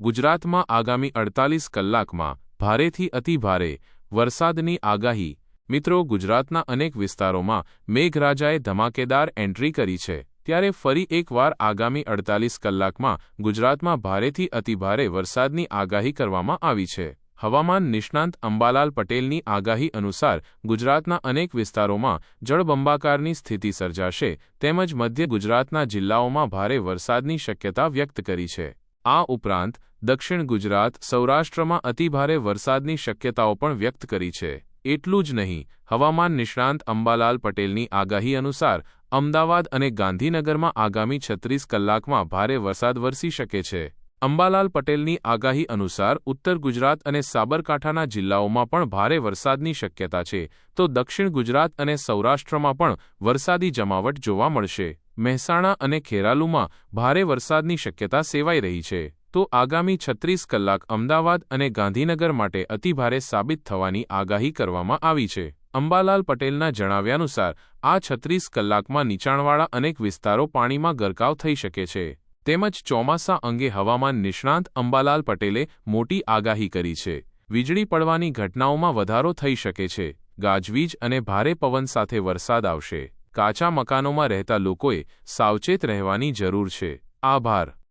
ગુજરાતમાં આગામી અડતાલીસ કલાકમાં ભારેથી અતિભારે વરસાદની આગાહી. મિત્રો, ગુજરાતના અનેક વિસ્તારોમાં મેઘરાજાએ ધમાકેદાર એન્ટ્રી કરી છે. ત્યારે ફરી એકવાર આગામી અડતાલીસ કલાકમાં ગુજરાતમાં ભારેથી અતિભારે વરસાદની આગાહી કરવામાં આવી છે. હવામાન નિષ્ણાંત અંબાલાલ પટેલની આગાહી અનુસાર ગુજરાતના અનેક વિસ્તારોમાં જળબંબાકારની સ્થિતિ સર્જાશે તેમજ મધ્ય ગુજરાતના જિલ્લાઓમાં ભારે વરસાદની શક્યતા વ્યક્ત કરી છે. આ ઉપરાંત, દક્ષિણ ગુજરાત સૌરાષ્ટ્રમાં અતિભારે વરસાદની શક્યતાઓ પણ વ્યક્ત કરી છે. એટલું જ નહીં, હવામાન નિષ્ણાંત અંબાલાલ પટેલની આગાહી અનુસાર, અમદાવાદ અને ગાંધીનગરમાં આગામી છત્રીસ કલાકમાં ભારે વરસાદ વરસી શકે છે. અંબાલાલ પટેલની આગાહી અનુસાર, ઉત્તર ગુજરાત અને સાબરકાંઠાના જિલ્લાઓમાં પણ ભારે વરસાદની શક્યતા છે. તો દક્ષિણ ગુજરાત અને સૌરાષ્ટ્રમાં પણ વરસાદી જમાવટ જોવા મળશે. મહેસાણા અને ખેરાલુમાં ભારે વરસાદની શક્યતા સેવાઈ રહી છે, તો આગામી છત્રીસ કલાક અમદાવાદ અને ગાંધીનગર માટે અતિભારે સાબિત થવાની આગાહી કરવામાં આવી છે. અંબાલાલ પટેલના જણાવ્યાનુસાર, આ છત્રીસ કલાકમાં નીચાણવાળા અનેક વિસ્તારો પાણીમાં ગરકાવ થઈ શકે છે. તેમજ ચોમાસા અંગે હવામાન નિષ્ણાંત અંબાલાલ પટેલે મોટી આગાહી કરી છે. વીજળી પડવાની ઘટનાઓમાં વધારો થઈ શકે છે. ગાજવીજ અને ભારે પવન સાથે વરસાદ આવશે. કાચા મકાનોમાં રહેતા લોકોએ સાવચેત રહેવાની જરૂર છે. આભાર.